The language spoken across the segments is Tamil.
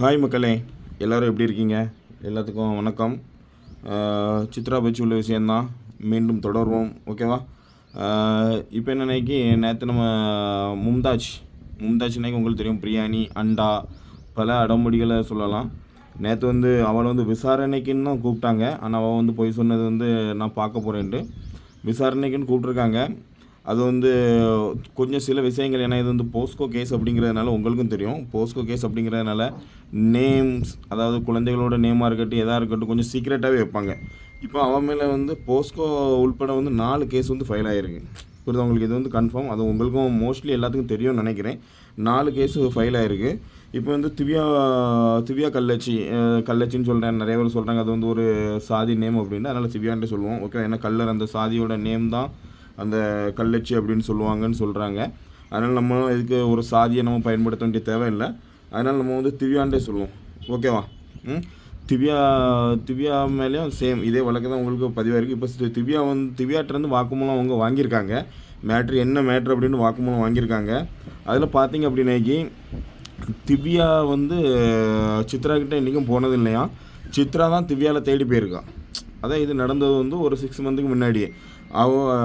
ஹாய் மக்களே எல்லோரும் எப்படி இருக்கீங்க? எல்லாத்துக்கும் வணக்கம். சித்ரா பற்றி உள்ள விஷயந்தான் மீண்டும் தொடர்வோம் ஓகேவா? இப்போ என்ன இன்னைக்கு? நேற்று நம்ம மும்தாஜ் மும்தாஜ் இன்னைக்கு உங்களுக்கு தெரியும் பிரியாணி அண்டா பல அடமுடிகளை சொல்லலாம். நேற்று வந்து அவளை வந்து விசாரணைக்குன்னு தான் கூப்பிட்டாங்க. ஆனால் அவள் வந்து போய் சொன்னது வந்து நான் பார்க்க போகிறேன்ட்டு விசாரணைக்குன்னு கூப்பிட்ருக்காங்க அது வந்து கொஞ்சம் சில விஷயங்கள் ஏன்னா இது வந்து போஸ்கோ கேஸ் அப்படிங்கிறதுனால உங்களுக்கும் தெரியும். போஸ்கோ கேஸ் அப்படிங்கிறதுனால நேம்ஸ் அதாவது குழந்தைகளோட நேமாக இருக்கட்டும் எதாக இருக்கட்டும் கொஞ்சம் சீக்ரெட்டாகவே வைப்பாங்க. இப்போ அவன் மேலே வந்து போஸ்கோ உள்பட வந்து நாலு கேஸ் வந்து ஃபைல் ஆகிருக்கு புரியுது உங்களுக்கு? இது வந்து கன்ஃபார்ம் அது உங்களுக்கும் மோஸ்ட்லி எல்லாத்துக்கும் தெரியும்னு நினைக்கிறேன். நாலு கேஸு ஃபைல் ஆகிருக்கு இப்போ வந்து திவ்யா திவ்யா கல்லச்சி கல்லச்சின்னு சொல்கிறேன் நிறைய பேர் சொல்கிறாங்க அது வந்து ஒரு சாதி நேம் அப்படின்னா அதனால் திவ்யான்ட்டு சொல்லுவோம். ஓகே ஏன்னா கல்லர் அந்த சாதியோட நேம் தான் அந்த கல்லச்சி அப்படின்னு சொல்லுவாங்கன்னு சொல்கிறாங்க அதனால் நம்ம இதுக்கு ஒரு சாதியை நம்ம பயன்படுத்த வேண்டிய தேவையில்லை. அதனால் நம்ம வந்து திவ்யாண்டே சொல்லுவோம். ஓகேவா? ம்? திவ்யா திவ்யா மேலேயும் சேம் இதே வழக்கு தான் உங்களுக்கு பதிவாயிருக்கு இப்போ திவ்யா வந்து திவ்யாட்டிலேருந்து வாக்குமூலம் அவங்க வாங்கியிருக்காங்க. மேட்ரு என்ன மேட்ரு அப்படின்னு வாக்குமூலம் வாங்கியிருக்காங்க. அதில் பார்த்தீங்க அப்படின்னாக்கி திவ்யா வந்து சித்ரா கிட்டே இன்றைக்கும் போனது இல்லையா? சித்ரா தான் திவ்யாவில் தேடி போயிருக்கா. அதான் இது நடந்தது வந்து ஒரு சிக்ஸ் மந்த்துக்கு முன்னாடியே. அவ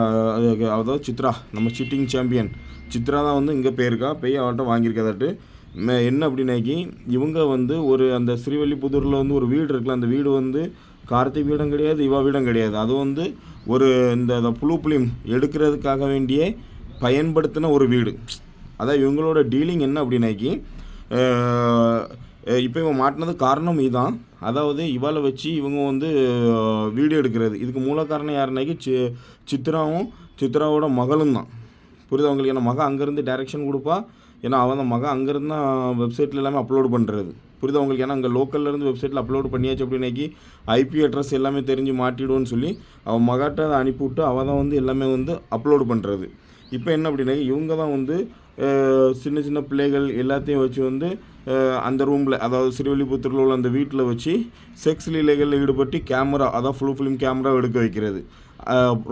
அதாவது சித்ரா நம்ம சிட்டிங் சாம்பியன் சித்ரா தான் வந்து இங்கே போயிருக்கா. போய் அவள்கிட்ட வாங்கியிருக்கதாட்டு. மே- என்ன அப்படின்னாக்கி இவங்க வந்து ஒரு அந்த ஸ்ரீவல்லிபுதூரில் வந்து ஒரு வீடு இருக்குல்ல அந்த வீடு வந்து கார்த்திக் வீடும் கிடையாது இவா வீடும் கிடையாது. அது வந்து ஒரு இந்த புழு புளிம் எடுக்கிறதுக்காக வேண்டியே பயன்படுத்தின ஒரு வீடு. அதான் இவங்களோட டீலிங் என்ன அப்படின்னாக்கி இப்போ இவன் மாட்டினது காரணம் இதுதான் அதாவது இவளை வச்சு இவங்க வந்து வீடியோ எடுக்கிறது. இதுக்கு மூல காரணம் யாருனாக்கி சி சித்ராவும் சித்ராவோட மகளும் தான். புரியுது அவங்களுக்கு ஏன்னா மகன் அங்கேருந்து டைரெக்ஷன் கொடுப்பா. ஏன்னா அவன் தான் மகன். அங்கேருந்து தான் வெப்சைட்டில் எல்லாமே அப்லோடு பண்ணுறது புரியுது அவங்களுக்கு ஏன்னா அங்கே லோக்கல்லேருந்து வெப்சைட்டில் அப்லோடு பண்ணியாச்சு அப்படின்னாக்கி ஐபி அட்ரஸ் எல்லாமே தெரிஞ்சு மாட்டிடுவோன்னு சொல்லி அவன் மகாட்ட அதை அனுப்பிவிட்டு அவள் தான் வந்து எல்லாமே வந்து அப்லோடு பண்ணுறது இப்போ என்ன அப்படின்னா இவங்க தான் வந்து சின்ன சின்ன பிள்ளைகள் எல்லாத்தையும் வச்சு வந்து அந்த ரூமில் அதாவது சிறுவல்லிபுத்தூரில் உள்ள அந்த வீட்டில் வச்சு செக்ஸ் லீலைகளில் ஈடுபட்டு கேமரா அதான் ஃபுல் ஃபிலிம் கேமரா எடுக்க வைக்கிறது.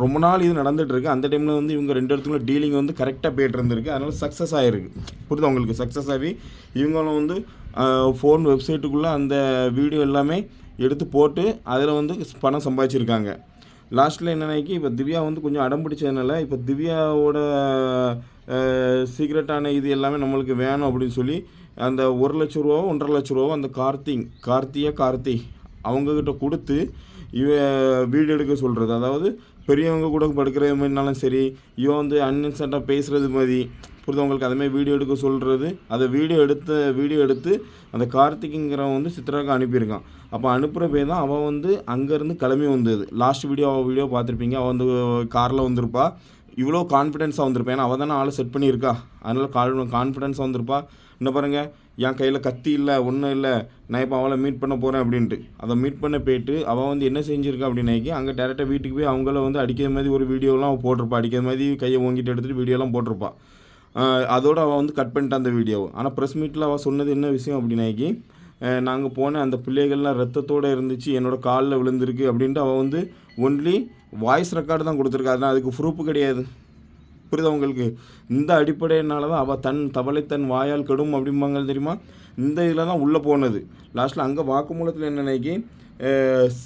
ரொம்ப நாள் இது நடந்துகிட்டு இருக்கு. அந்த டைமில் வந்து இவங்க ரெண்டு இடத்துக்குள்ள டீலிங் வந்து கரெக்டாக போயிட்டு இருந்திருக்கு. அதனால் சக்ஸஸ் ஆகிருக்கு புரியுது அவங்களுக்கு சக்ஸஸ் ஆகி இவங்களும் வந்து ஃபோன் வெப்சைட்டுக்குள்ளே அந்த வீடியோ எல்லாமே எடுத்து போட்டு அதில் வந்து பணம் சம்பாதிச்சிருக்காங்க. லாஸ்ட்டில் என்னன்னாக்கி இப்போ திவ்யா வந்து கொஞ்சம் அடம் பிடிச்சதுனால இப்போ திவ்யாவோட சீக்ரெட்டான இது எல்லாமே நம்மளுக்கு வேணும் அப்படின்னு சொல்லி அந்த ஒரு லட்ச ரூபாவோ ஒன்றரை லட்ச ரூபாவோ அந்த கார்த்திக் கார்த்தியா கார்த்தி அவங்கக்கிட்ட கொடுத்து இவ வீடியோ எடுக்க சொல்கிறது அதாவது பெரியவங்க கூட படுக்கிற மாதிரினாலும் சரி இவன் வந்து அன்இன்சென்ட்டாக பேசுகிறது மாதிரி புரியுது? உங்களுக்கு அதுமாதிரி வீடியோ எடுக்க சொல்கிறது அதை வீடியோ எடுத்த வீடியோ எடுத்து அந்த கார்த்திக்குங்கிறவன் வந்து சித்ராவுக்கு அனுப்பியிருக்கான். அப்போ அனுப்புகிற பேர் தான் அவள் வந்து அங்கேருந்து கிளம்பி வந்தது. லாஸ்ட் வீடியோ அவள் வீடியோ பார்த்துருப்பீங்க. அவள் வந்து காரில் வந்திருப்பா. இவ்வளோ கான்ஃபிடென்ஸாக வந்திருப்பா. ஏன்னா அவள் தானே ஆளை செட் பண்ணியிருக்கா. அதனால் கால் கான்ஃபிடென்ஸாக வந்திருப்பா. இன்னும் பாருங்கள் என் கையில் கத்தி இல்லை ஒன்றும் இல்லை. நான் இப்போ அவளை மீட் பண்ண போகிறேன் அப்படின்ட்டு. அதை மீட் பண்ண போயிட்டு அவள் வந்து என்ன செஞ்சுருக்கா அப்படின்னாக்கி அங்கே டேரெக்டாக வீட்டுக்கு போய் அவங்கள வந்து அடிக்கிற மாதிரி ஒரு வீடியோலாம் அவள் போட்டிருப்பா. அடிக்கிற மாதிரி கையை ஓங்கிட்டு எடுத்துகிட்டு வீடியோலாம் போட்டிருப்பா. அதோடு அவள் வந்து கட் பண்ணிட்டான் அந்த வீடியோவை ஆனால் ப்ரெஸ் மீட்டில் அவள் சொன்னது என்ன விஷயம் அப்படின்னாக்கி நாங்கள் போன அந்த பிள்ளைகள்லாம் ரத்தத்தோடு இருந்துச்சு என்னோட காலில் விழுந்திருக்கு அப்படின்ட்டு அவள் வந்து ஒன்லி வாய்ஸ் ரெக்கார்டு தான் கொடுத்துருக்கா. அதனால் அதுக்கு ப்ரூஃப் கிடையாது. புரியுதா உங்களுக்கு? இந்த அடிப்படையினால தான் அவள் தன் தவளை தன் வாயால் கெடும் அப்படிம்பாங்க தெரியுமா? இந்த இதில் தான் உள்ளே போனது. லாஸ்ட்டில் அங்கே வாக்குமூலத்தில் என்ன நினைக்கி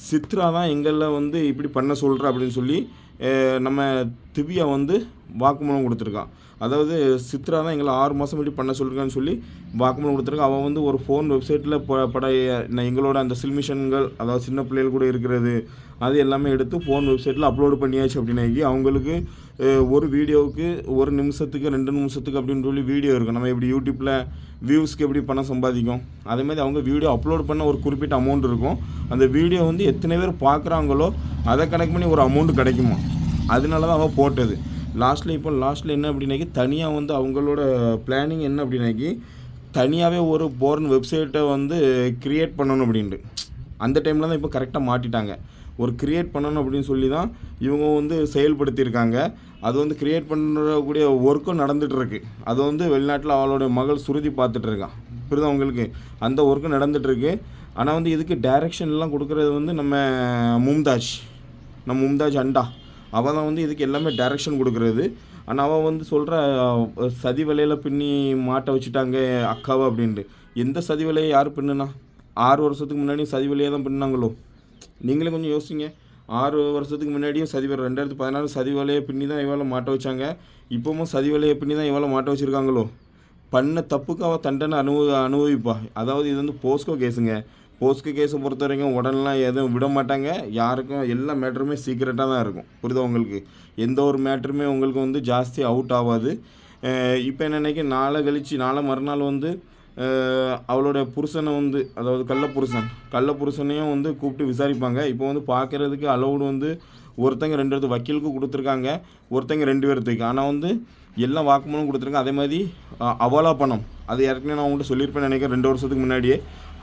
சித்ரா தான் எங்களில் வந்து இப்படி பண்ண சொல்கிற அப்படின்னு சொல்லி நம்ம திவ்யா வந்து வாக்குமூலம் கொடுத்துருக்கான் அதாவது சித்ரா தான் எங்களை ஆறு மாதம் இப்படி பண்ண சொல்லிருக்கான்னு சொல்லி வாக்குமூலம் கொடுத்துருக்கான் அவன் வந்து ஒரு ஃபோன் வெப்சைட்டில் ப பட நான் எங்களோட அந்த சில்மிஷன்கள் அதாவது சின்ன பிள்ளைகள் கூட இருக்கிறது அது எல்லாமே எடுத்து ஃபோன் வெப்சைட்டில் அப்லோடு பண்ணியாச்சு அப்படின்னாக்கி அவங்களுக்கு ஒரு வீடியோவுக்கு ஒரு நிமிஷத்துக்கு ரெண்டு நிமிஷத்துக்கு அப்படின்னு சொல்லி வீடியோ இருக்கும். நம்ம எப்படி யூடியூப்பில் வியூஸ்க்கு எப்படி பணம் சம்பாதிக்கும்? அதேமாதிரி அவங்க வீடியோ அப்லோட் பண்ண ஒரு குறிப்பிட்ட அமௌண்ட் இருக்கும். அந்த வீடியோ வந்து எத்தனை பேர் பார்க்குறாங்களோ அதை கணக்கு பண்ணி ஒரு அமௌண்ட் கிடைக்குமா? அதனால தான் அவன் போட்டது. லாஸ்ட்டில் இப்போ லாஸ்ட்டில் என்ன அப்படின்னாக்கி தனியாக வந்து அவங்களோட பிளானிங் என்ன அப்படின்னாக்கி தனியாகவே ஒரு போர்ன் வெப்சைட்டை வந்து க்ரியேட் பண்ணணும் அப்படின்ட்டு. அந்த டைமில் தான் இப்போ கரெக்டாக மாட்டிட்டாங்க. ஒரு க்ரியேட் பண்ணணும் அப்படின்னு சொல்லி தான் இவங்க வந்து செயல்படுத்தியிருக்காங்க. அது வந்து க்ரியேட் பண்ணக்கூடிய ஒர்க்கும் நடந்துகிட்ருக்கு அது வந்து வெளிநாட்டில் அவளோட மகள் சுருதி பார்த்துட்ருக்கான் புரியுதா உங்களுக்கு? அந்த ஒர்க்கும் நடந்துகிட்ருக்கு ஆனால் வந்து இதுக்கு டைரக்ஷன்லாம் கொடுக்குறது வந்து நம்ம மும்தாஜ். நம்ம மும்தாஜ் அண்டா. அவள் தான் வந்து இதுக்கு எல்லாமே டைரக்ஷன் கொடுக்குறது. ஆனால் அவள் வந்து சொல்கிற சதி வலையில் பின்னி மாட்ட வச்சுட்டாங்க அக்காவை அப்படின்ட்டு. எந்த சதி விலையை யார் பின்னுனா? ஆறு வருஷத்துக்கு முன்னாடி சதி வேலையை தான் பின்னாங்களோ நீங்களே கொஞ்சம் யோசிங்க. ஆறு வருஷத்துக்கு முன்னாடியும் சதி வேலை ரெண்டாயிரத்தி பதினாறு சதி வேலையை பின்னி தான் இவ்வளோ மாட்ட வச்சாங்க. இப்போவும் சதி வேலையை பின்னி தான் இவ்வளோ மாட்ட வச்சுருக்காங்களோ? பண்ண தப்புக்கு அவள் தண்டனை அனுபவ அனுபவிப்பா. அதாவது இது வந்து போஸ்கோ கேஸுங்க. போஸ்கோ கேஸை பொறுத்த வரைக்கும் உடனெலாம் எதுவும் விட மாட்டாங்க. யாருக்கும் எல்லா மேட்டருமே சீக்கிரட்டாக தான் இருக்கும். புரியுதா உங்களுக்கு? எந்த ஒரு மேட்டருமே உங்களுக்கு வந்து ஜாஸ்தி அவுட் ஆகாது. இப்போ என்ன நினைக்க நாளை கழிச்சு நாளை மறுநாள் வந்து அவளோட புருஷனை வந்து அதாவது கள்ள புருஷன் கள்ள புருஷனையும் வந்து கூப்பிட்டு விசாரிப்பாங்க. இப்போ வந்து பார்க்குறதுக்கு அலௌடு வந்து ஒருத்தங்க ரெண்டு இடத்து வக்கீலுக்கு கொடுத்துருக்காங்க. ஒருத்தங்க ரெண்டு பேர்த்துக்கு. ஆனால் வந்து எல்லாம் வாக்குமூலம் கொடுத்துருக்காங்க. அதே மாதிரி அவாலா பணம். அது ஏற்கனவே நான் உங்கள்கிட்ட சொல்லியிருப்பேன் நினைக்கிறேன். ரெண்டு வருஷத்துக்கு முன்னாடியே.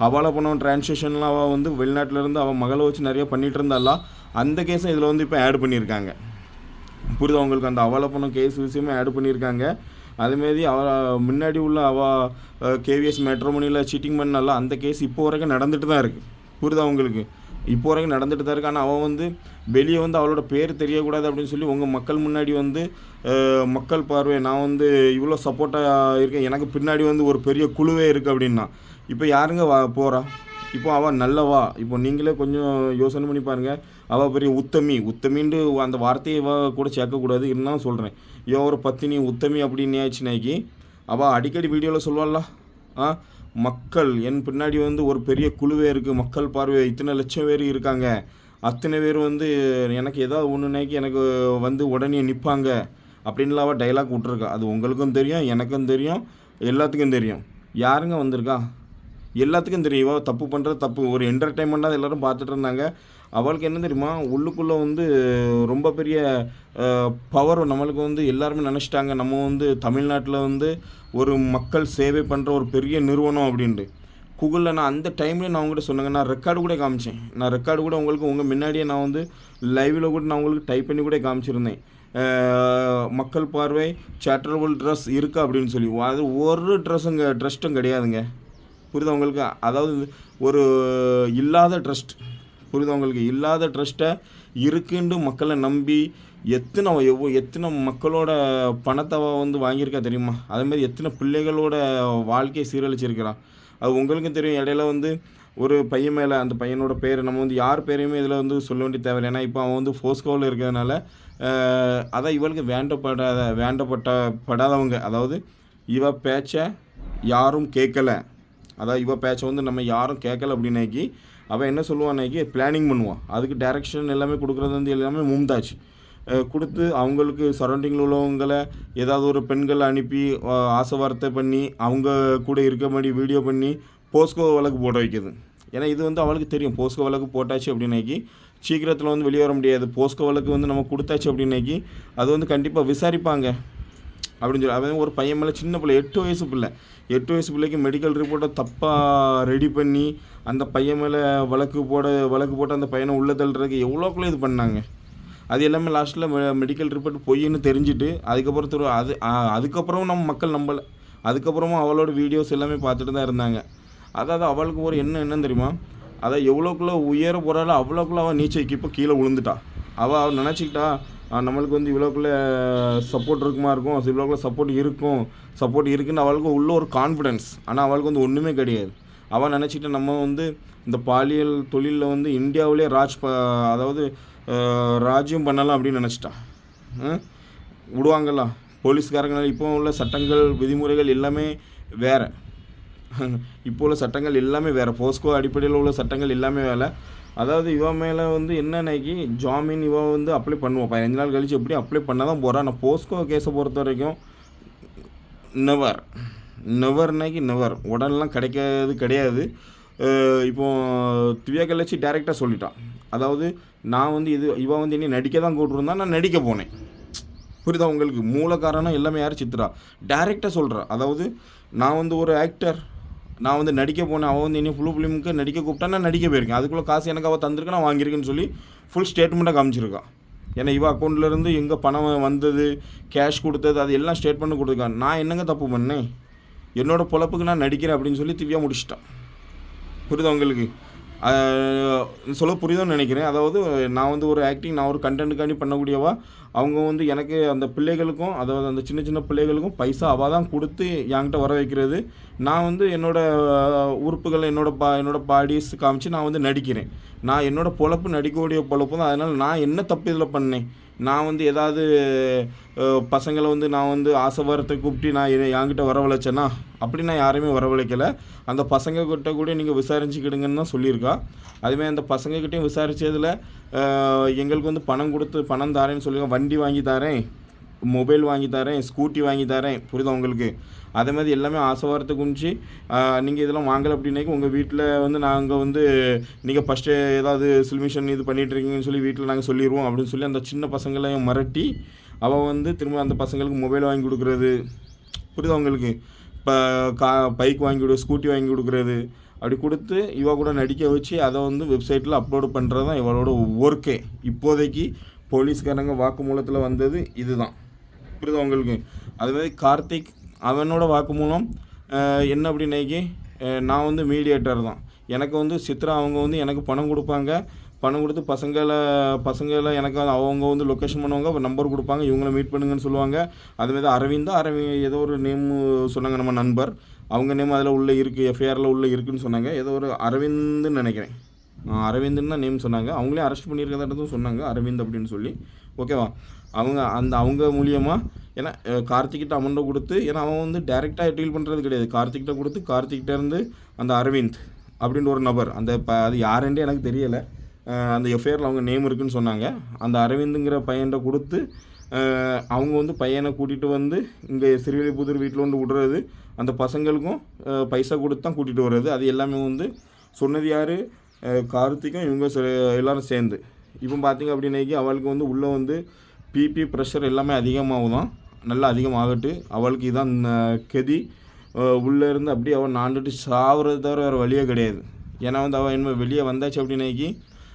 அவாலா பணம் டிரான்சாக்ஷன்லாம் அவள் வந்து வெளிநாட்டிலேருந்து அவள் மகளை வச்சு நிறைய பண்ணிகிட்டு இருந்தாலாம் அந்த கேஸை இதில் வந்து இப்போ ஆட் பண்ணியிருக்காங்க. புரியுதா உங்களுக்கு? அந்த அவாலா பணம் கேஸ் விஷயமே ஆட் பண்ணியிருக்காங்க. அதுமாரி அவ முன்னாடி உள்ள அவ கேவிஎஸ் மெட்ரோமனியில் சீட்டிங் பண்ணால அந்த கேஸ் இப்போ வரைக்கும் நடந்துட்டு தான் இருக்குது புரியுதா உங்களுக்கு? இப்போ வரைக்கும் நடந்துட்டு தான் இருக்கு. ஆனால் அவன் வந்து வெளியே வந்து அவளோட பேர் தெரியக்கூடாது அப்படின்னு சொல்லி உங்கள் மக்கள் முன்னாடி வந்து மக்கள் பார்வை நான் வந்து இவ்வளோ சப்போர்ட்டாக இருக்கேன். எனக்கு பின்னாடி வந்து ஒரு பெரிய குழுவே இருக்குது அப்படின்னா இப்போ யாருங்க வா போகிறா இப்போ அவள் நல்லவா? இப்போ நீங்களே கொஞ்சம் யோசனை பண்ணி பாருங்கள் அவள் பெரிய உத்தமி. உத்தமின்ட்டு அந்த வார்த்தையை இவ கூட சேர்க்கக்கூடாது. இருந்தாலும் சொல்கிறேன் இவன் ஒரு பத்தினி உத்தமி அப்படின்னு ஆச்சுனாக்கி அவள் அடிக்கடி வீடியோவில் சொல்வாள்ல ஆ மக்கள் என் பின்னாடி வந்து ஒரு பெரிய குழுவே இருக்குது மக்கள் பார்வை இத்தனை லட்சம் பேர் இருக்காங்க. அத்தனை பேர் வந்து எனக்கு ஏதாவது ஒன்றுனாக்கி எனக்கு வந்து உடனே நிற்பாங்க அப்படின்லாம் அவள் டைலாக் விட்ருக்கா அது உங்களுக்கும் தெரியும் எனக்கும் தெரியும் எல்லாத்துக்கும் தெரியும். யாருங்க வந்திருக்கா? எல்லாத்துக்கும் தெரியும். இவள் தப்பு பண்ணுறது தப்பு. ஒரு என்டர்டைன்மெண்ட்டாக எல்லாரும் பார்த்துட்டு இருந்தாங்க. அவளுக்கு என்ன தெரியுமா? உள்ளுக்குள்ளே வந்து ரொம்ப பெரிய பவர் நம்மளுக்கு வந்து எல்லாருமே நினச்சிட்டாங்க. நம்ம வந்து தமிழ்நாட்டில் வந்து ஒரு மக்கள் சேவை பண்ணுற ஒரு பெரிய நிறுவனம் அப்படின்ட்டு. கூகுளில் நான் அந்த டைம்லேயே நான் உங்கள்கிட்ட சொன்னேங்க. நான் ரெக்கார்டு கூட காமிச்சேன். நான் ரெக்கார்டு கூட உங்களுக்கு உங்கள் முன்னாடியே நான் வந்து லைவில் கூட நான் உங்களுக்கு டைப் பண்ணி கூட காமிச்சிருந்தேன். மக்கள் பார்வை சேட்டரபுள் ட்ரெஸ் இருக்கா அப்படின்னு சொல்லி. அது ஒரு ட்ரெஸ்ஸுங்க ட்ரெஸ்ட்டும் கிடையாதுங்க. புரியுதா உங்களுக்கு? அதாவது ஒரு இல்லாத ட்ரஸ்ட் புரியுதா உங்களுக்கு? இல்லாத ட்ரஸ்ட்டை இருக்குன்னு மக்களை நம்பி எத்தனை எவ்வளோ எத்தனை மக்களோட பணத்தை வந்து வாங்கியிருக்கா தெரியுமா? அதேமாதிரி எத்தனை பிள்ளைகளோட வாழ்க்கையை சீரழிச்சிருக்கிறான் அது உங்களுக்கும் தெரியும். இடையில வந்து ஒரு பையன் மேலே அந்த பையனோட பேர் நம்ம வந்து யார் பேரையுமே இதில் வந்து சொல்ல வேண்டிய தேவையில்லை. ஏன்னா இப்போ அவன் வந்து ஃபோஸ்கோவில் இருக்கிறதுனால அதான் இவளுக்கு வேண்டப்படாத வேண்டப்பட்ட படாதவங்க. அதாவது இவ பேச்சை யாரும் கேட்கல அதாவது இவள் பேச்சை வந்து நம்ம யாரும் கேட்கல அப்படின்னாக்கி அவன் என்ன சொல்லுவான்னாக்கி பிளானிங் பண்ணுவான் அதுக்கு டைரக்ஷன் எல்லாமே கொடுக்குறது வந்து எல்லாமே மும்தாஜ் கொடுத்து அவங்களுக்கு சரௌண்டிங்கில் உள்ளவங்களை ஏதாவது ஒரு பெண்களை அனுப்பி ஆசை வார்த்தை பண்ணி அவங்க கூட இருக்க மாதிரி வீடியோ பண்ணி போஸ்கோ வழக்கு போட வைக்கிறது ஏன்னா இது வந்து அவளுக்கு தெரியும். போஸ்கோ வழக்கு போட்டாச்சு அப்படின்னாக்கி சீக்கிரத்தில் வந்து வெளியே வர முடியாது. போஸ்கோ வழக்கு வந்து நம்ம கொடுத்தாச்சு அப்படின்னாக்கி அது வந்து கண்டிப்பாக விசாரிப்பாங்க. அப்படின்னு சொல்லி அவன் ஒரு பையன் மேலே சின்ன பிள்ளை எட்டு வயசு பிள்ளை. எட்டு வயசு பிள்ளைக்கு மெடிக்கல் ரிப்போர்ட்டை தப்பாக ரெடி பண்ணி அந்த பையன் மேலே வழக்கு போட வழக்கு போட்டு அந்த பையனை உள்ள தள்ளுறதுக்கு எவ்வளோக்குள்ளே இது பண்ணாங்க? அது எல்லாமே லாஸ்ட்டில் மெடிக்கல் ரிப்போர்ட் பொய்ன்னு தெரிஞ்சுட்டு அதுக்கப்புறம் திரு அது அதுக்கப்புறமும் அதுக்கப்புறம் நம்ம மக்கள் நம்பலை. அதுக்கப்புறமும் அவளோட வீடியோஸ் எல்லாமே பார்த்துட்டு தான் இருந்தாங்க. அதாவது அவளுக்கு ஒரு என்ன என்னன்னு தெரியுமா? அதான் எவ்வளோக்குள்ளே உயர போகிறாலும் அவ்வளோக்குள்ளே அவள் நீச்சல் இப்போ கீழே விழுந்துட்டா. அவள் அவள் நினச்சிக்கிட்டா நம்மளுக்கு வந்து இவ்வளோக்குள்ள சப்போர்ட் இருக்குமா இருக்கும்? இவ்வளோக்குள்ள சப்போர்ட் இருக்கும். சப்போர்ட் இருக்குன்னு அவளுக்கு உள்ள ஒரு கான்ஃபிடென்ஸ் ஆனால் அவளுக்கு வந்து ஒன்றுமே கிடையாது. அவள் நினச்சிட்டு நம்ம வந்து இந்த பாலியல் தொழிலில் வந்து இந்தியாவிலே ராஜ் ப அதாவது ராஜ்யம் பண்ணலாம் அப்படின்னு நினச்சிட்டா. விடுவாங்களா போலீஸ்காரங்க இப்போ உள்ள சட்டங்கள் விதிமுறைகள் எல்லாமே வேறு. இப்போ உள்ள சட்டங்கள் எல்லாமே வேறு. போஸ்கோ அடிப்படையில் உள்ள சட்டங்கள் எல்லாமே வேலை அதாவது இவன் மேலே வந்து என்னன்னைக்கு ஜாமீன் இவன் வந்து அப்ளை பண்ணுவான் பதினஞ்சு நாள் கழிச்சு எப்படி அப்ளை பண்ண தான் போகிறான் ஆனால் போஸ்கோ கேஸை பொறுத்த வரைக்கும் நெவர் நெவர்னாக்கி நெவர் உடனெலாம் கிடைக்காது கிடையாது. இப்போ திவ்யா கலச்சி டேரெக்டாக சொல்லிட்டான் அதாவது நான் வந்து இது இவன் வந்து என்னை நடிக்க தான் கூப்பிட்டுருந்தா நான் நடிக்க போனேன். புரியுதா உங்களுக்கு? மூல காரணம் எல்லாமே யார் சித்ரா? டேரெக்டாக சொல்கிறா அதாவது நான் வந்து ஒரு ஆக்டர் நான் வந்து நடிக்க போனேன் அவன் வந்து என்ன ஃபுல் ஃபிலிமுக்கு நடிக்க கூப்பிட்டா நான் நடிக்க போயிருக்கேன். அதுக்குள்ளே காசு எனக்கு அவள் தந்திருக்கேன் நான் வாங்கியிருக்கேன்னு சொல்லி ஃபுல் ஸ்டேட்மெண்ட்டாக காமிச்சிருக்கான் ஏன்னா இவ அக்கௌண்ட்லேருந்து எங்கே பணம் வந்தது கேஷ் கொடுத்தது அது எல்லாம் ஸ்டேட்மெண்ட் கொடுத்துருக்கான் நான் என்னங்க தப்பு பண்ணேன்? என்னோட பொழப்புக்கு நான் நடிக்கிறேன் அப்படின்னு சொல்லி திவ்யா முடிச்சிட்டான் புரியுது உங்களுக்கு? சொல்ல புரியுதுன்னு நினைக்கிறேன். அதாவது நான் வந்து ஒரு ஆக்டிங் நான் ஒரு கண்டென்ட்டுக்காண்டி பண்ணக்கூடியவா அவங்க வந்து எனக்கு அந்த பிள்ளைகளுக்கும் அதாவது அந்த சின்ன சின்ன பிள்ளைகளுக்கும் பைசா அவள் தான் கொடுத்து என்கிட்ட வர வைக்கிறது. நான் வந்து என்னோடய உறுப்புகளை உறுப்புகள் பா என்னோட பாடிஸ் காமிச்சு நான் வந்து நடிக்கிறேன். நான் என்னோடய பொழப்பு நடிக்கக்கூடிய பொழப்பு தான் அதனால் நான் என்ன தப்பு இதில் பண்ணேன்? நான் வந்து ஏதாவது பசங்களை வந்து நான் வந்து ஆசை வரத்தை கூப்பிட்டு நான் என்கிட்ட வரவழைச்சேன்னா அப்படி நான் யாரையுமே வரவழைக்கல. அந்த பசங்க கிட்ட கூட நீங்கள் விசாரிச்சுக்கிடுங்கன்னு தான் சொல்லியிருக்கா. அதுமாதிரி அந்த பசங்கக்கிட்டையும் விசாரித்ததில் எங்களுக்கு வந்து பணம் கொடுத்து பணம் தாரேன்னு சொல்லி வண்டி வாங்கி தாரேன். மொபைல் வாங்கி தரேன் ஸ்கூட்டி வாங்கி தரேன். புரியுதா உங்களுக்கு? அதே மாதிரி எல்லாமே ஆசை வாரத்தை குமிச்சு நீங்கள் இதெல்லாம் வாங்கலை அப்படின்னாக்கி உங்கள் வீட்டில் வந்து நாங்கள் வந்து நீங்கள் ஃபஸ்ட்டு ஏதாவது சொல்யூஷன் இது பண்ணிட்டு இருக்கீங்கன்னு சொல்லி வீட்டில் நாங்கள் சொல்லிடுவோம் அப்படின்னு சொல்லி அந்த சின்ன பசங்களையும் மிரட்டி அவள் வந்து திரும்ப அந்த பசங்களுக்கு மொபைல் வாங்கி கொடுக்குறது. புரியுதா உங்களுக்கு? இப்போ கா பைக் வாங்கி கொடு ஸ்கூட்டி வாங்கி கொடுக்குறது. அப்படி கொடுத்து இவ கூட நடிக்க வச்சு அதை வந்து வெப்சைட்டில் அப்லோடு பண்ணுறது தான் இவளோட ஒர்க்கே இப்போதைக்கு போலீஸ்காரங்க வாக்குமூலத்தில் வந்தது இதுதான். புரியுதா உங்களுக்கு? அதுமாதிரி கார்த்திக் அவனோட வாக்குமூலம் மூலம் என்ன அப்படின்னாக்கி நான் வந்து மீடியேட்டர் தான். எனக்கு வந்து சித்ரா அவங்க வந்து எனக்கு பணம் கொடுப்பாங்க. பணம் கொடுத்து பசங்களை பசங்களை எனக்கு அவங்க வந்து லொக்கேஷன் பண்ணுவாங்க. நம்பர் கொடுப்பாங்க. இவங்கள மீட் பண்ணுங்கன்னு சொல்லுவாங்க. அதுமாதிரி அரவிந்தா அரவிந்த் ஏதோ ஒரு நேம் சொன்னாங்க நம்ம நண்பர். அவங்க நேம் அதில் உள்ளே இருக்குது எஃப்ஐஆரில் உள்ளே இருக்குதுன்னு சொன்னாங்க. ஏதோ ஒரு அரவிந்த்னு நினைக்கிறேன். அரவிந்த்னு தான் நேம் சொன்னாங்க. அவங்களே அரெஸ்ட் பண்ணியிருக்கதாட்டதும் சொன்னாங்க. அரவிந்த் அப்படின்னு சொல்லி. ஓகேவா அவங்க அந்த அவங்க மூலியமாக ஏன்னா கார்த்திக்கிட்ட அமௌண்ட்டை கொடுத்து ஏன்னா அவன் வந்து டேரெக்டாக டீல் பண்ணுறது கிடையாது. கார்த்திக்கிட்ட கொடுத்து கார்த்திக்கிட்ட இருந்து அந்த அரவிந்த் அப்படின்ற ஒரு நபர் அந்த ப அது யாருன்றே எனக்கு தெரியலை. அந்த எஃப்ஐஆரில் அவங்க நேம் இருக்குன்னு சொன்னாங்க. அந்த அரவிந்துங்கிற பையன்கிட்ட கொடுத்து அவங்க வந்து பையனை கூட்டிகிட்டு வந்து இங்கே சிறுவிழிபுதூர் வீட்டில் வந்து விடுறது. அந்த பசங்களுக்கும் பைசா கொடுத்து தான் கூட்டிகிட்டு வர்றது. அது எல்லாமே வந்து சொன்னது யார்? கார்த்திக்கும் இவங்க ச- எல்லாரும் சேர்ந்து. இப்போ பார்த்தீங்க அப்படின்னாக்கி அவளுக்கு வந்து உள்ளே வந்து பிபி ப்ரெஷர் எல்லாமே அதிகமாகும் தான் நல்லா அதிகமாகட்டு. அவளுக்கு இதான் கெதி. உள்ளே இருந்து அப்படியே அவள் நாண்டுட்டு சாவுறது தவிர வேறு வழியே கிடையாது. ஏன்னா வந்து அவள் என்ன வெளியே வந்தாச்சு அப்படின்னாக்கி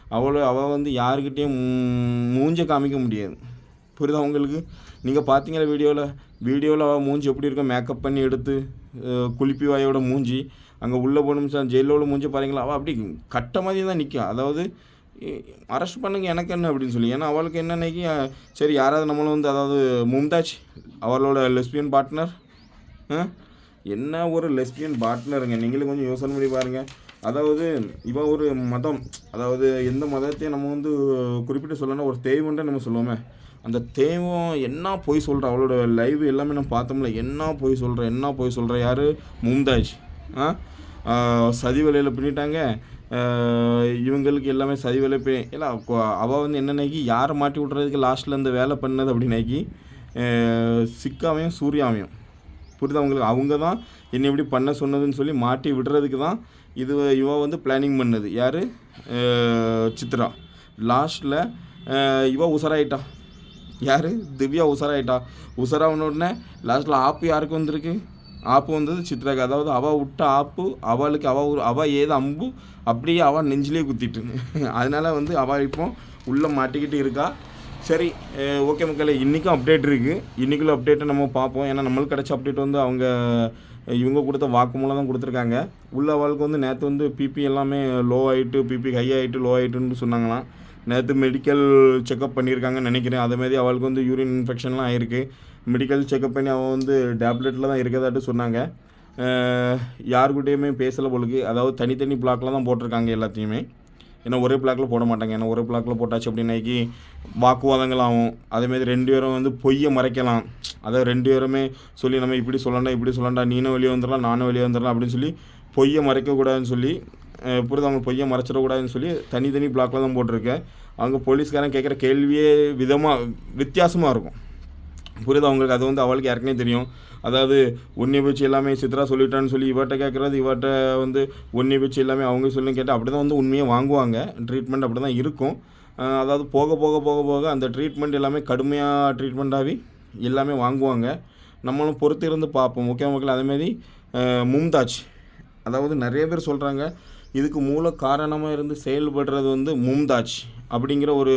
அவளை அவள் வந்து யாருக்கிட்டேயும் மூஞ்ச காமிக்க முடியாது. புரியுதா உங்களுக்கு? நீங்கள் பார்த்தீங்களா வீடியோவில் வீடியோவில் அவள் மூஞ்சி எப்படி இருக்கும்? மேக்கப் பண்ணி எடுத்து குளிப்பி வாயோட மூஞ்சி. அங்கே உள்ளே போகணும் சார் ஜெயிலோடு உள்ள பாருங்களா அவள் அப்படி கட்ட மாதிரி தான் நிற்கும் அதாவது அரெஸ்ட் பண்ணுங்க எனக்கு என்ன? அப்படின்னு சொல்லி. ஏன்னா அவளுக்கு என்னன்னைக்கு சரி யாராவது நம்மளும் வந்து அதாவது மும்தாஜ் அவளோட லெஸ்பியன் பார்ட்னர் என்ன ஒரு லெஸ்பியன் பார்ட்னருங்க நீங்களும் கொஞ்சம் யோசனை பண்ணி பாருங்கள் அதாவது இவன் ஒரு மதம். அதாவது எந்த மதத்தையும் நம்ம வந்து குறிப்பிட்டு சொல்லணும்னா ஒரு தெய்வம்ன்ட்டு நம்ம சொல்லுவோமே. அந்த தெய்வம் என்ன போய் சொல்கிற அவளோட லைவ் எல்லாமே நம்ம பார்த்தோம்ல. என்ன போய் சொல்கிற என்ன போய் சொல்கிற யார்? மும்தாஜ். சதி வேலையில் பின்னிட்டாங்க. இவங்களுக்கு எல்லாமே சதி வேலை போய் இல்லை அவள் வந்து என்னன்னாக்கி யாரை மாட்டி விட்றதுக்கு லாஸ்ட்டில் இந்த வேலை பண்ணது அப்படின்னாக்கி ஆஹ் சிக்காவையும் சூர்யாவையும். புரியுது அவங்களுக்கு அவங்க தான் என்னை இப்படி பண்ண சொன்னதுன்னு சொல்லி மாட்டி விடுறதுக்கு தான் இது இவ வந்து பிளானிங் பண்ணது. யார்? சித்ரா. லாஸ்ட்டில் இவ உசராயிட்டா யார்? திவ்யா உசராயிட்டா உசரான உடனே லாஸ்ட்டில் ஆப்பு யாருக்கு வந்திருக்கு? ஆப்பு வந்தது சித்ராக்கு அதாவது அவள் விட்ட ஆப்பு அவளுக்கு அவள் ஒரு அவள் ஏது அம்பு அப்படியே அவள் நெஞ்சிலே குத்திட்டு. அதனால வந்து அவள் இப்போ உள்ளே மாட்டிக்கிட்டு இருக்கா. சரி ஓகே மக்களே இன்றைக்கும் அப்டேட் இருக்குது இன்றைக்குள்ள அப்டேட்டை நம்ம பார்ப்போம். ஏன்னா நம்மளுக்கு கிடைச்ச அப்டேட் வந்து அவங்க இவங்க கொடுத்த வாக்குமூலம் தான் கொடுத்துருக்காங்க. உள்ள அவளுக்கு வந்து நேற்று வந்து பிபி எல்லாமே லோ ஆகிட்டு பிபி ஹை ஆகிட்டு லோ ஆகிட்டுன்னு சொன்னாங்களாம். நேற்று மெடிக்கல் செக்கப் பண்ணியிருக்காங்கன்னு நினைக்கிறேன். அதேமாதிரி அவளுக்கு வந்து யூரின் இன்ஃபெக்ஷன்லாம் ஆயிருக்கு. மெடிக்கல் செக்கப் பண்ணி அவன் வந்து டேப்லெட்டில் தான் இருக்கதாட்டு சொன்னாங்க. யாருக்கிட்டேயுமே பேசலை பொழுது அதாவது தனித்தனி பிளாக்கில் தான் போட்டிருக்காங்க எல்லாத்தையுமே. ஏன்னா ஒரே பிளாக்கில் போட மாட்டாங்க. ஏன்னா ஒரே பிளாக்கில் போட்டாச்சு அப்படின்னாக்கி வாக்குவாதங்கள் ஆகும் அதேமாதிரி ரெண்டு பேரும் வந்து பொய்யை மறைக்கலாம். அதாவது ரெண்டு பேருமே சொல்லி நம்ம இப்படி சொல்லண்டா இப்படி சொல்லண்டா நீனும் வெளியே வந்துடலாம் நானும் வெளியே வந்துடலாம் அப்படின்னு சொல்லி பொய்யை மறைக்கக்கூடாதுன்னு சொல்லி அஹ் புரியுது அவங்க பொய்யை மறைச்சிடக்கூடாதுன்னு சொல்லி தனித்தனி பிளாக்கில் தான் போட்டிருக்கேன் அவங்க போலீஸ்காரன் கேட்குற கேள்வியே விதமாக வித்தியாசமாக இருக்கும். புரியுது? அவங்களுக்கு அது வந்து அவளுக்கு யாருக்குனே தெரியும். அதாவது உன்னை வச்சு எல்லாமே சித்ரா சொல்லிட்டான்னு சொல்லி இவட்ட கேட்குறது இவட்ட வந்து உன்னை வச்சு எல்லாமே அவங்க சொல்லி கேட்டால் அப்படி தான் வந்து உண்மையை வாங்குவாங்க. ட்ரீட்மெண்ட் அப்படி தான் இருக்கும் அதாவது போக போக போக போக அந்த ட்ரீட்மெண்ட் எல்லாமே கடுமையாக ட்ரீட்மெண்ட்டாகவே எல்லாமே வாங்குவாங்க. நம்மளும் பொறுத்து இருந்து பார்ப்போம். ஓகே மக்கள் அதேமாரி மும்தாஜ். அதாவது நிறைய பேர் சொல்கிறாங்க இதுக்கு மூல காரணமாக இருந்து செயல்படுறது வந்து மும்தாஜ் அப்படிங்கிற ஒரு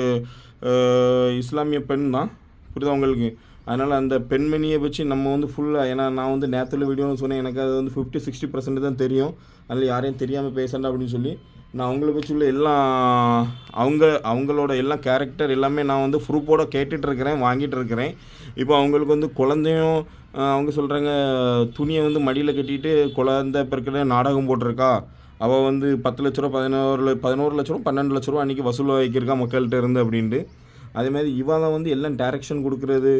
இஸ்லாமிய பெண் தான். புரியுதா உங்களுக்கு? அதனால் அந்த பெண்மணியை வச்சு நம்ம வந்து ஃபுல்லாக ஏன்னா நான் வந்து நேற்றுல வீடியோன்னு சொன்னேன் எனக்கு அது வந்து ஃபிஃப்டி சிக்ஸ்டி பர்சன்ட் தான் தெரியும். அதனால் யாரையும் தெரியாமல் பேசண்டா அப்படின்னு சொல்லி நான் அவங்கள பற்றி உள்ள எல்லாம் அவங்க அவங்களோட எல்லா கேரக்டர் எல்லாமே நான் வந்து ப்ரூஃபோட கேட்டுட்டு இருக்கிறேன் வாங்கிட்டு இருக்கிறேன். இப்போ அவங்களுக்கு வந்து குழந்தையும் அவங்க சொல்கிறாங்க துணியை வந்து மடியில் கட்டிட்டு குழந்த பிறக்கிற நாடகம் போட்டிருக்கா. அவள் வந்து பத்து லட்ச ரூபா பதினோரு பதினோரு லட்ச ரூபா பன்னெண்டு லட்ச ரூபா அன்றைக்கி வசூல் வாங்கியிருக்கா மக்கள்கிட்ட இருந்து அப்படின்ட்டு. அதே மாதிரி இவ வந்து எல்லாம் டைரக்ஷன் கொடுக்குறது.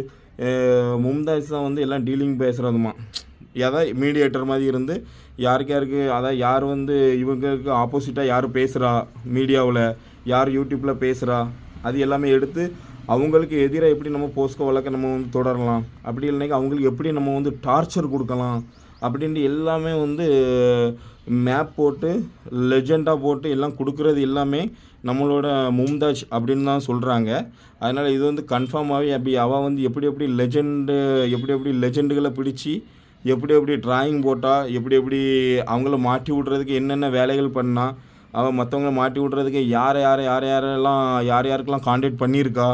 மும்தாஸ் தான் வந்து எல்லாம் டீலிங் பேசுகிறதுமா ஏதாவது மீடியேட்டர் மாதிரி இருந்து யாருக்கு யாருக்கு அதான் யார் வந்து இவங்களுக்கு ஆப்போசிட்டாக யார் பேசுகிறா மீடியாவில் யார் யூடியூப்பில் பேசுகிறா அது எல்லாமே எடுத்து அவங்களுக்கு எதிராக எப்படி நம்ம போஸ்கோ வழக்கை நம்ம வந்து தொடரலாம் அப்படி இல்லைனாக்கா அவங்களுக்கு எப்படி நம்ம வந்து டார்ச்சர் கொடுக்கலாம் அப்படின்ட்டு எல்லாமே வந்து மேப் போட்டு லெஜெண்டாக போட்டு எல்லாம் கொடுக்குறது எல்லாமே நம்மளோட மும்தாஜ் அப்படின்னு தான் சொல்கிறாங்க அதனால் இது வந்து கன்ஃபார்மாகவே அப்படி அவள் வந்து எப்படி எப்படி லெஜெண்டு எப்படி எப்படி லெஜெண்டுகளை பிடிச்சி எப்படி எப்படி டிராயிங் போட்டால் எப்படி எப்படி அவங்கள மாட்டி விட்றதுக்கு என்னென்ன வேலைகள் பண்ணா அவள் மற்றவங்கள மாட்டி விட்றதுக்கு யார் யார் யார் யாரெல்லாம் யார் யாருக்கெல்லாம் காண்டாக்ட் பண்ணியிருக்கா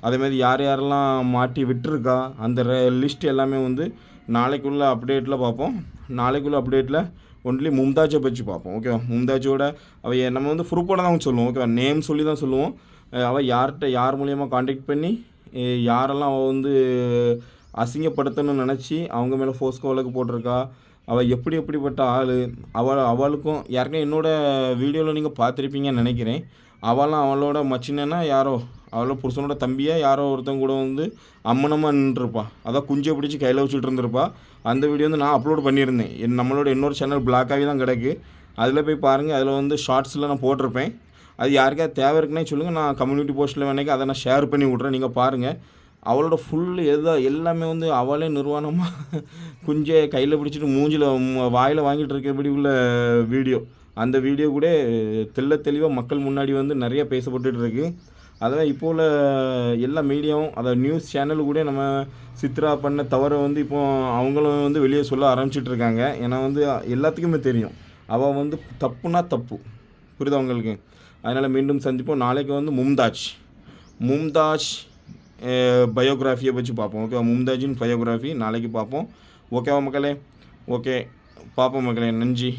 அதேமாதிரி யார் யாரெல்லாம் மாட்டி விட்டுருக்கா அந்த லிஸ்ட் எல்லாமே வந்து நாளைக்குள்ள அப்டேட்டில் பார்ப்போம். நாளைக்குள்ள அப்டேட்டில் ஒன்லி மும்தாஜை பற்றி பார்ப்போம் ஓகேவா மும்தாஜோட அவ நம்ம வந்து ப்ரூஃபோட தான் சொல்லுவோம் ஓகேவா நேம் சொல்லி தான் சொல்லுவோம். அவள் யார்கிட்ட யார் மூலியமாக காண்டாக்ட் பண்ணி யாரெல்லாம் அவள் வந்து அசிங்கப்படுத்தணும்னு நினச்சி அவங்க மேலே ஃபோர்ஸ்கோ வழக்கு போட்டிருக்கா? அவள் எப்படி எப்படிப்பட்ட ஆள்? அவள் அவளுக்கும் யாருக்கும் என்னோட வீடியோவில் நீங்கள் பார்த்துருப்பீங்கன்னு நினைக்கிறேன். அவளும் அவளோட மச்சினனா யாரோ? அவளோட புருஷனோட தம்பியாக யாரோ ஒருத்தன் கூட வந்து அம்மனமாக நின்றுருப்பா. அதான் குஞ்சை பிடிச்சி கையில் வச்சுட்டு இருந்திருப்பா. அந்த வீடியோ வந்து நான் அப்லோட் பண்ணியிருந்தேன். என் நம்மளோட இன்னொரு சேனல் பிளாக்காகவே தான் கிடக்கு. அதில் போய் பாருங்கள் அதில் வந்து ஷார்ட்ஸில் நான் போட்டிருப்பேன். அது யாருக்காவது தேவை இருக்குன்னே சொல்லுங்கள் நான் கம்யூனிட்டி போஸ்ட்டில் வேணாக்கி அதை நான் ஷேர் பண்ணி விட்றேன் நீங்கள் பாருங்கள் அவளோட ஃபுல் எதா எல்லாமே வந்து அவளே நிர்வாணமாக குஞ்சை கையில் பிடிச்சிட்டு மூஞ்சில் வாயில் வாங்கிட்டு இருக்கபடி உள்ள வீடியோ அந்த வீடியோ கூட தெல்ல தெளிவாக மக்கள் முன்னாடி வந்து நிறைய பேசப்பட்டுட்டு இருக்கு அதெல்லாம் இப்போ உள்ள எல்லா மீடியாவும் அதை நியூஸ் சேனல் கூட நம்ம சித்ரா பண்ண தவறை வந்து இப்போ அவங்களும் வந்து வெளியே சொல்ல ஆரம்பிச்சிட்டு இருக்காங்க ஏன்னா வந்து எல்லாத்துக்குமே தெரியும். அவள் வந்து தப்புனா தப்பு. புரியுது அவங்களுக்கு அதனால் மீண்டும் சந்திப்போம். நாளைக்கு வந்து மும்தாஜ். மும்தாஜ் பயோகிராஃபியை வச்சு பார்ப்போம். ஓகேவா? மும்தாஜின் பயோகிராஃபி நாளைக்கு பார்ப்போம். ஓகேவா மக்களே? ஓகே. பார்ப்போம் மக்களே. நன்றி.